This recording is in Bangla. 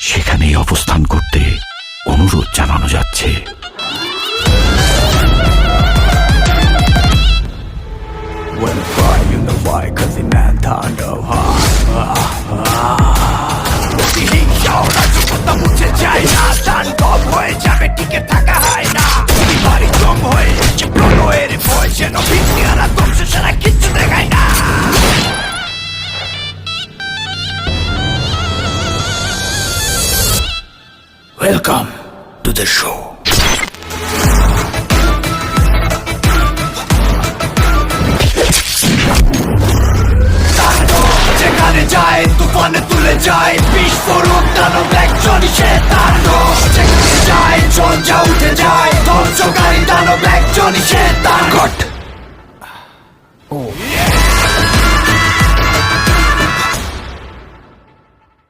সেখানেই অবস্থান করতে অনুরোধ জানানো যাচ্ছে When I cry, you know why, cause the man turned welcome to the show যেখানে যায় তুফানে তুলে যায় বিস্ফোরক দানব একজনই সে তাণ্ডব যেখানে যায় ঝঞ্ঝা উঠে যায় ধ্বংসকারী দানব একজনই সে তাণ্ডব